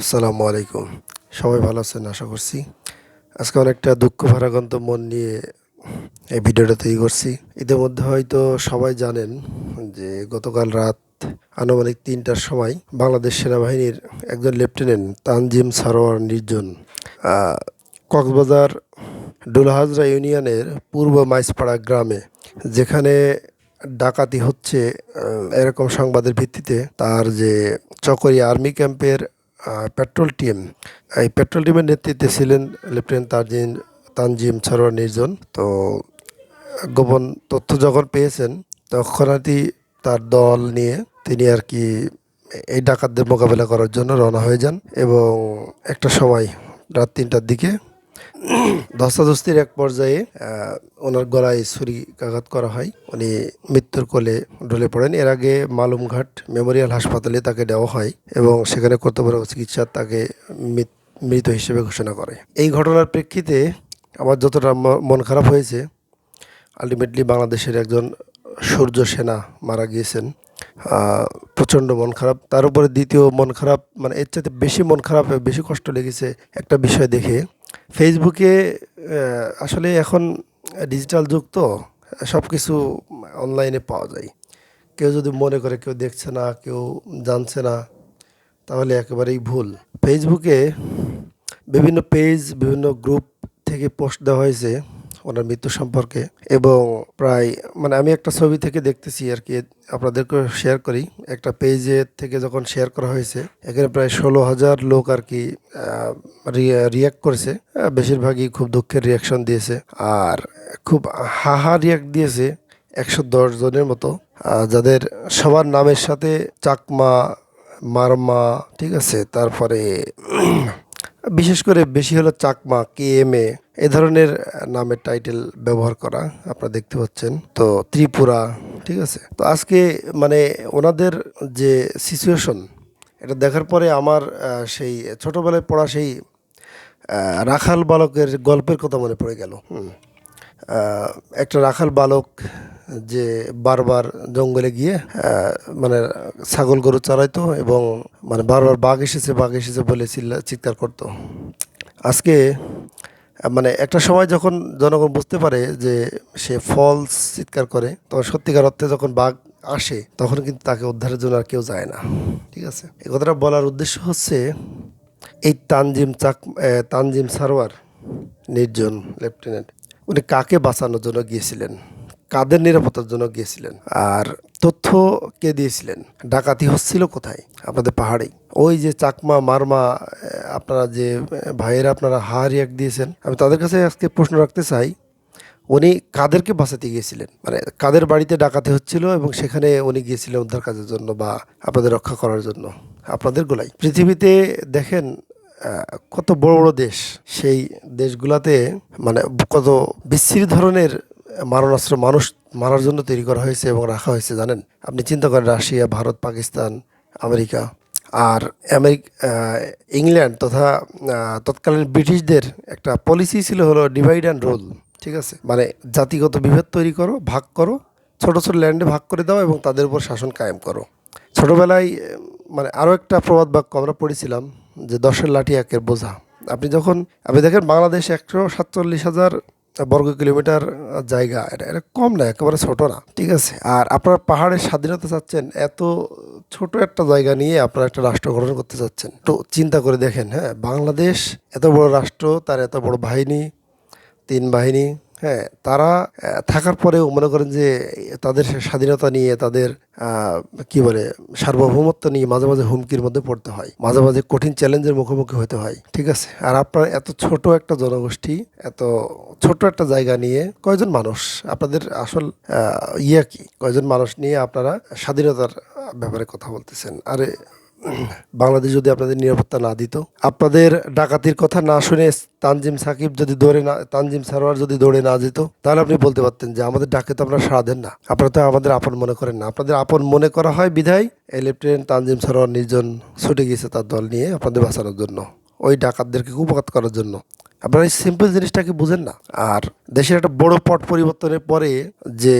আসসালামু আলাইকুম। সবাই ভালো আছেন? আশা করছি। আজকে অনেকটা দুঃখ ভারাক্রান্ত মন নিয়ে এই ভিডিওটা তৈরি করছি। ইতিমধ্যে হয়তো সবাই জানেন যে গতকাল রাত আনুমানিক তিনটার সময় বাংলাদেশ সেনাবাহিনীর একজন লেফটেন্যান্ট তানজিম সারোয়ার নির্জন কক্সবাজার ডুলহাজরা ইউনিয়নের পূর্ব মাইসপাড়া গ্রামে, যেখানে ডাকাতি হচ্ছে এরকম সংবাদের ভিত্তিতে তার যে চকরি আর্মি ক্যাম্পের পেট্রোল টিম, এই পেট্রোল টিমের নেতৃত্বে ছিলেন লেফটেন্যান্ট তাজিম তানজিম সরোয়ার নির্জন। তো গোপন তথ্য যখন পেয়েছেন তখনই তার দল নিয়ে তিনি আর কি এই ডাকাতদের মোকাবেলা করার জন্য রওনা হয়ে যান এবং একটা সময় রাত তিনটার দিকে ধস্তাধস্তির এক পর্যায়ে ওনার গলায় ছুরিকাঘাত করা হয়। উনি মৃত্যুর কোলে ঢলে পড়েন। এর আগে মালুমঘাট মেমোরিয়াল হাসপাতালে তাকে দেওয়া হয় এবং সেখানে কর্তব্যরত চিকিৎসা তাকে মৃত- হিসেবে ঘোষণা করে। এই ঘটনার প্রেক্ষিতে আমার যতটা মন খারাপ হয়েছে, আলটিমেটলি বাংলাদেশের একজন সূর্য সেনা মারা গিয়েছেন। প্রচণ্ড মন খারাপ। তার উপরে দ্বিতীয় মন খারাপ মানে এর চাইতে বেশি মন খারাপ, বেশি কষ্ট লেগেছে একটা বিষয় দেখে। ফেসবুকে আসলে এখন ডিজিটাল যুগ তো সব কিছু অনলাইনে পাওয়া যায়। কেউ যদি মনে করে কেউ দেখছে না, কেউ জানছে না, তাহলে একেবারেই ভুল। ফেসবুকে বিভিন্ন পেজ বিভিন্ন গ্রুপ থেকে পোস্ট দেওয়া হয়েছে। ওনার মৃত্যু সম্পর্কে এবং প্রায় মানে আমি একটা ছবি থেকে দেখতেছি আর কি আপনাদেরকে শেয়ার করি। একটা পেজে থেকে যখন শেয়ার করা হয়েছে, এখানে প্রায় ষোলো হাজার লোক আর কি রিয়াক্ট করেছে। বেশিরভাগই খুব দুঃখের রিয়াকশন দিয়েছে। আর খুব হাহা রিয়াক্ট দিয়েছে একশো দশ জনের মতো। যাদের সবার নামের সাথে চাকমা, মারমা, ঠিক আছে, তারপরে, বিশেষ করে বেশি হলো চাকমা, কে এম এ এ ধরনের নামের টাইটেল ব্যবহার করা আপনারা দেখতে পাচ্ছেন। তো ত্রিপুরা, ঠিক আছে? তো আজকে মানে ওনাদের যে সিচুয়েশন এটা দেখার পরে আমার সেই ছোটোবেলায় পড়া সেই রাখাল বালকের গল্পের কথা মনে পড়ে গেল। একটা রাখাল বালক যে বারবার জঙ্গলে গিয়ে মানে ছাগল গরু চড়াইতো এবং মানে বারবার বাঘ এসেছে বাঘ এসেছে বলে চিল্লা- চিৎকার করতো। আজকে মানে একটা সময় যখন জনগণ বুঝতে পারে যে সে ফলস চিৎকার করে, তখন সত্যিকার অর্থে যখন বাঘ আসে, তখন কিন্তু তাকে উদ্ধারের জন্য আর কেউ যায় না। ঠিক আছে? এই কথাটা বলার উদ্দেশ্য হচ্ছে, এই তানজিম চাক তানজিম সারোয়ার, নির্জন লেফটেন্যান্ট, উনি কাকে বাঁচানোর জন্য গিয়েছিলেন? কাদের নিরাপত্তার জন্য গিয়েছিলেন? আর তথ্য কে দিয়েছিলেন? ডাকাতি হচ্ছিল কোথায়? আপনাদের পাহাড়েই। ওই যে চাকমা, মারমা আপনারা যে ভাইয়েরা আপনারা হা রিয়াক্ট দিয়েছেন, আমি তাদের কাছে আজকে প্রশ্ন রাখতে চাই। উনি কাদেরকে বাঁচাতে গিয়েছিলেন? মানে কাদের বাড়িতে ডাকাতি হচ্ছিল এবং সেখানে উনি গিয়েছিলেন উদ্ধার কাজের জন্য বা আপনাদের রক্ষা করার জন্য? আপনাদের গোলাই। পৃথিবীতে দেখেন কত বড় বড় দেশ। সেই দেশগুলাতে মানে কত বিচ্ছিরি ধরনের মারণাস্ত্র মানুষ মারার জন্য তৈরি করা হয়েছে এবং রাখা হয়েছে, জানেন? আপনি চিন্তা করেন রাশিয়া, ভারত, পাকিস্তান, আমেরিকা। আর আমেরিক ইংল্যান্ড তথা তৎকালীন ব্রিটিশদের একটা পলিসি ছিল হলো ডিভাইড অ্যান্ড রোল ঠিক আছে? মানে জাতিগত বিভেদ তৈরি করো, ভাগ করো, ছোট ছোট ল্যান্ডে ভাগ করে দাও এবং তাদের উপর শাসন কায়েম করো। ছোটোবেলায় মানে আরও একটা প্রবাদ বাক্য আমরা পড়েছিলাম যে দশের লাঠি একের বোঝা। আপনি যখন, আপনি দেখেন বাংলাদেশ একশো সাতচল্লিশ হাজার বর্গ কিলোমিটার জায়গা, এটা এটা কম না, একেবারে ছোটো না, ঠিক আছে? আর আপনারা পাহাড়ের স্বাধীনতা চাচ্ছেন, এত ছোট একটা জায়গা নিয়ে আপনারা একটা রাষ্ট্র গঠন করতে চাচ্ছেন। তো চিন্তা করে দেখেন হ্যাঁ বাংলাদেশ এত বড় রাষ্ট্র, তার এত বড় বাহিনী, তিন বাহিনী হ্যাঁ তারা থাকার পরেও মনে করেন যে তাদের স্বাধীনতা নিয়ে, তাদের কি বলে, সার্বভৌমত্ব নিয়ে মাঝে মাঝে হুমকির মধ্যে পড়তে হয়। মাঝে মাঝে কঠিন চ্যালেঞ্জের মুখোমুখি হতে হয়, ঠিক আছে? আর আপনার এত ছোট একটা জনগোষ্ঠী, এত ছোট একটা জায়গা নিয়ে কয়জন মানুষ? আপনাদের আসল ইয়ে কি? কয়জন মানুষ নিয়ে আপনারা স্বাধীনতার ব্যাপারে কথা বলতেছেন? আরে বাংলাদেশ যদি আপনাদের নিরাপত্তা না দিত। আপনাদের ডাকাতির কথা না শুনে তানজিম সাকিব যদি দৌড়ে না তানজিম সারোয়ার যদি দৌড়ে না যেত, তাহলে আপনি বলতে পারতেন যে আমাদের ডাকে তো আপনারা সারা দেন না। আপনারা তো আমাদের আপন মনে করেন না। আপনাদের আপন মনে করা হয় বিধায় এই লেফটেন্যান্ট তানজিম সারোয়ার নির্জন ছুটে গিয়েছে তার দল নিয়ে আপনাদের বাঁচানোর জন্য, ওই ডাকাতদেরকে উপকার করার জন্য। আপনারা এই সিম্পল জিনিসটাকে বুঝেন না। আর দেশের একটা বড় পট পরিবর্তনের পরে যে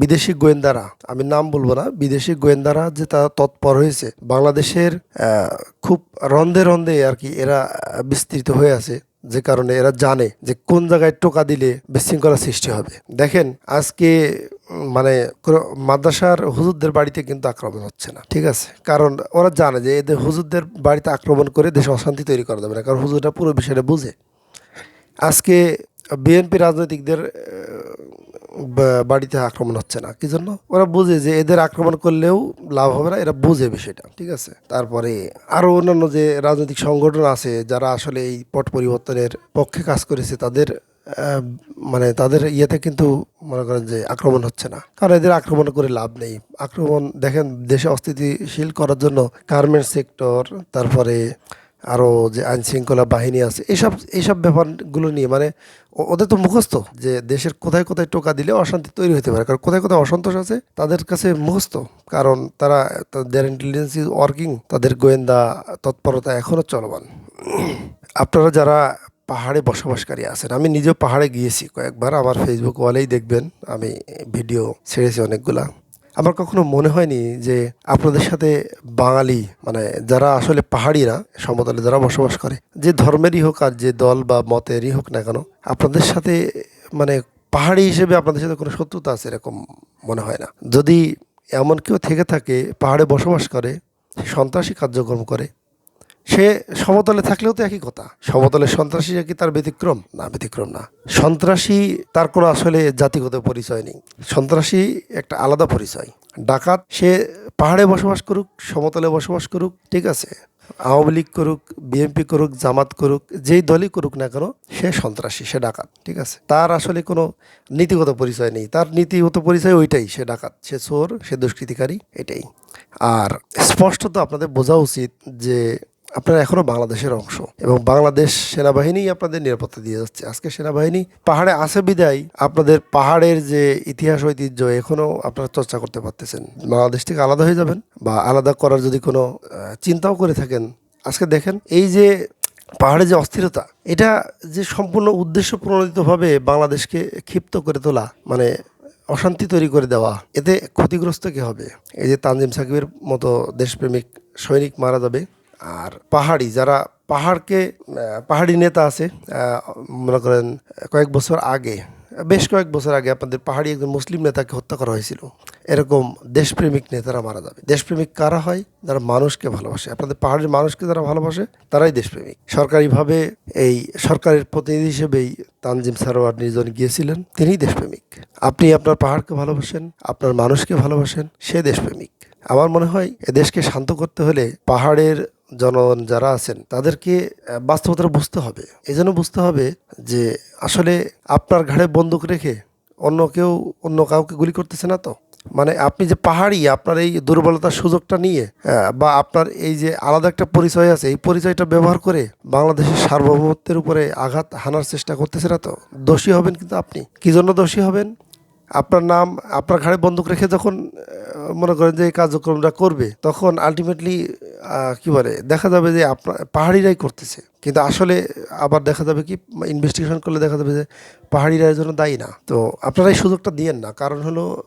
বিদেশি গোয়েন্দারা, আমি নাম বলব না, বিদেশি গোয়েন্দারা যে তারা তৎপর হয়েছে, বাংলাদেশের খুব রন্ধে রন্ধে আর কি এরা বিস্তৃত হয়ে আছে, যে কারণে এরা জানে যে কোন জায়গায় টোকা দিলে বিশৃঙ্খলা সৃষ্টি হবে। দেখেন, আজকে মানে মাদ্রাসার হুজুরদের বাড়িতে কিন্তু আক্রমণ হচ্ছে না, ঠিক আছে? কারণ ওরা জানে যে এদের হুজুরদের বাড়িতে আক্রমণ করে দেশে অশান্তি তৈরি করা যাবে না, কারণ হুজুরটা পুরো বিষয়টা বুঝে। আজকে বিএনপি রাজনৈতিকদের বাড়িতে আক্রমণ হচ্ছে না কি জন্য ওরা বুঝে যে এদের আক্রমণ করলেও লাভ হবে না, এরা বুঝে বিষয়টা, ঠিক আছে? তারপরে আরও অন্যান্য যে রাজনৈতিক সংগঠন আছে, যারা আসলে এই পট পরিবর্তনের পক্ষে কাজ করেছে, তাদের মানে তাদের ইয়েতে কিন্তু মনে করেন যে আক্রমণ হচ্ছে না। কারণ এদের আক্রমণ করে লাভ নেই। আক্রমণ, দেখেন, দেশে অস্থিতিশীল করার জন্য গার্মেন্টস সেক্টর তারপরে আরও যে আইন শৃঙ্খলা বাহিনী আছে এইসব এইসব ব্যাপারগুলো নিয়ে মানে ওদের তো মুখস্থ যে দেশের কোথায় কোথায় টোকা দিলে অশান্তি তৈরি হতে পারে। কারণ কোথায় কোথায় অসন্তোষ আছে, তাদের কাছে মুখস্থ। কারণ তারা দেয়ার ইন্টেলিজেন্স ওয়ার্কিং তাদের গোয়েন্দা তৎপরতা এখনও চলমান। আপনারা যারা পাহাড়ে বসবাসকারী আছেন। আমি নিজেও পাহাড়ে গিয়েছি কয়েকবার, আমার ফেসবুক ওয়ালেই দেখবেন, আমি ভিডিও ছেড়েছি অনেকগুলা। আমার কখনো মনে হয়নি যে আপনাদের সাথে বাঙালি মানে যারা আসলে পাহাড়িরা, সমতলে যারা বসবাস করে, যে ধর্মেরই হোক আর যে দল বা মতেরই হোক না কেন, আপনাদের সাথে মানে পাহাড়ি হিসেবে আপনাদের সাথে কোনো শত্রুতা আছে এরকম মনে হয় না। যদি এমন কেউ থেকে থাকে, পাহাড়ে বসবাস করে সন্ত্রাসী কার্যক্রম করে সে সমতলে থাকলেও তো একই কথা। সমতলে সন্ত্রাসী কি তার ব্যতিক্রম? না ব্যতিক্রম না। সন্ত্রাসী তার কোনো আসলে জাতিগত পরিচয় নেই। সন্ত্রাসী একটা আলাদা পরিচয়। ডাকাত, সে পাহাড়ে বসবাস করুক, সমতলে বসবাস করুক, ঠিক আছে। আওয়ামী লীগ করুক, বিএনপি করুক, জামাত করুক, যেই দলই করুক না কেন, সে সন্ত্রাসী, সে ডাকাত, ঠিক আছে। তার আসলে কোনো নীতিগত পরিচয় নেই। তার নীতিগত পরিচয় ওইটাই, সে ডাকাত, সে চোর, সে দুষ্কৃতিকারী, এটাই। আর স্পষ্টত আপনাদের বোঝা উচিত যে আপনারা এখনও বাংলাদেশের অংশ এবং বাংলাদেশ সেনাবাহিনী আপনাদের নিরাপত্তা দিয়ে যাচ্ছে। আজকে সেনাবাহিনী পাহাড়ে আছে বিদায়। আপনাদের পাহাড়ের যে ইতিহাস, ঐতিহ্য এখনও আপনারা চর্চা করতে পারতেছেন। বাংলাদেশ থেকে আলাদা হয়ে যাবেন বা আলাদা করার যদি কোনো চিন্তাও করে থাকেন, আজকে দেখেন এই যে পাহাড়ে যে অস্থিরতা, এটা যে সম্পূর্ণ উদ্দেশ্য প্রণোদিতভাবে বাংলাদেশকে ক্ষিপ্ত করে তোলা মানে অশান্তি তৈরি করে দেওয়া, এতে ক্ষতিগ্রস্ত কে হবে? এই যে তানজিম সাকিবের মতো দেশপ্রেমিক সৈনিক মারা যাবে আর পাহাড়ি, যারা পাহাড়কে পাহাড়ি নেতা আছে মনে করেন কয়েক বছর আগে, বেশ কয়েক বছর আগে আপনাদের পাহাড়ি একজন মুসলিম নেতাকে হত্যা করা হয়েছিল। এরকম দেশপ্রেমিক নেতারা মারা যাবে। দেশপ্রেমিক কারা হয়? যারা মানুষকে ভালোবাসে। আপনাদের পাহাড়ের মানুষকে যারা ভালোবাসে, তারাই দেশপ্রেমিক। সরকারিভাবে এই সরকারের প্রতিনিধি হিসেবেই তানজিম সারোয়ার নির্জন গিয়েছিলেন। তিনিই দেশপ্রেমিক। আপনি আপনার পাহাড়কে ভালোবাসেন, আপনার মানুষকে ভালোবাসেন, সে দেশপ্রেমিক। আমার মনে হয় এ দেশকে শান্ত করতে হলে পাহাড়ের জনগণ যারা আছেন, তাদেরকে বাস্তবতা বুঝতে হবে। এই জন্য বুঝতে হবে যে আসলে আপনার ঘাড়ে বন্দুক রেখে অন্য কেউ, অন্য কাউকে গুলি করতেছে না তো? মানে আপনি যে পাহাড়ি, আপনার এই দুর্বলতার সুযোগটা নিয়ে বা আপনার এই যে আলাদা একটা পরিচয় আছে, এই পরিচয়টা ব্যবহার করে বাংলাদেশের সার্বভৌমত্বের উপরে আঘাত হানার চেষ্টা করতেছে না তো? দোষী হবেন কিন্তু আপনি। কি জন্য দোষী হবেন? আপনার নাম, আপনার ঘাড়ে বন্দুক রেখে যখন মনে করেন যে এই কার্যক্রমটা করবে, তখন আলটিমেটলি কী বলে, দেখা যাবে যে আপনার, পাহাড়িরাই করতেছে। কিন্তু আসলে আবার দেখা যাবে কি ইনভেস্টিগেশন করলে দেখা যাবে যে পাহাড়িরা এর জন্য দায়ী না। তো আপনারা এই সুযোগটা দিয়েন না। কারণ হলো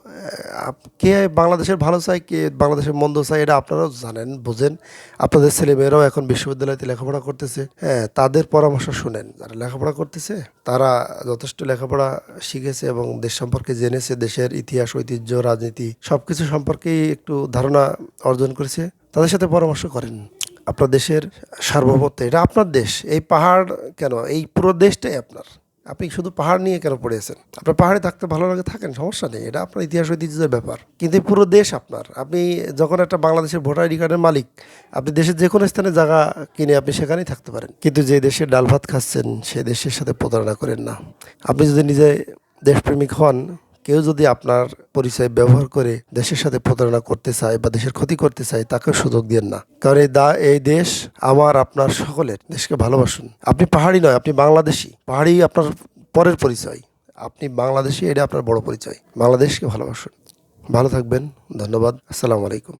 কে বাংলাদেশের ভালো চায়, কে বাংলাদেশের মন্দ চায়, এটা আপনারাও জানেন, বোঝেন। আপনাদের ছেলেমেয়েরাও এখন বিশ্ববিদ্যালয়তে লেখাপড়া করতেছে। হ্যাঁ তাদের পরামর্শ শুনেন। যারা লেখাপড়া করতেছে, তারা যথেষ্ট লেখাপড়া শিখেছে এবং দেশ সম্পর্কে জেনেছে, দেশের ইতিহাস, ঐতিহ্য, রাজনীতি সব কিছু সম্পর্কেই একটু ধারণা অর্জন করেছে। তাদের সাথে পরামর্শ করেন। আপনার দেশের সার্বভৌমত্ব, এটা আপনার দেশ, এই পাহাড় কেন, এই পুরো দেশটাই আপনার। আপনি শুধু পাহাড় নিয়ে কেন পড়ে আছেন আপনার পাহাড়ে থাকতে ভালো লাগে, থাকেন, সমস্যা নেই, এটা আপনার ইতিহাস ঐতিহ্যের ব্যাপার। কিন্তু পুরো দেশ আপনার, আপনি যখন একটা বাংলাদেশের ভোটার আইডি কার্ডের মালিক, আপনি দেশের যে কোনো স্থানে জায়গা কিনে আপনি সেখানেই থাকতে পারেন। কিন্তু যে দেশে ডাল ভাত খাচ্ছেন, সে দেশের সাথে প্রতারণা করেন না। আপনি যদি নিজে দেশপ্রেমিক হন কেউ যদি আপনার পরিচয় ব্যবহার করে দেশের সাথে প্রতারণা করতে চায় বা দেশের ক্ষতি করতে চায়, তাকে সুযোগ দিন না। কারণ এই দা, এই দেশ আমার, আপনার সকলের দেশকে ভালোবাসুন। আপনি পাহাড়ি নয়, আপনি বাংলাদেশি। পাহাড়ি আপনার পরের পরিচয়। আপনি বাংলাদেশি, এটা আপনার বড় পরিচয়। বাংলাদেশকে ভালোবাসুন। ভালো থাকবেন। ধন্যবাদ। আসসালামু আলাইকুম।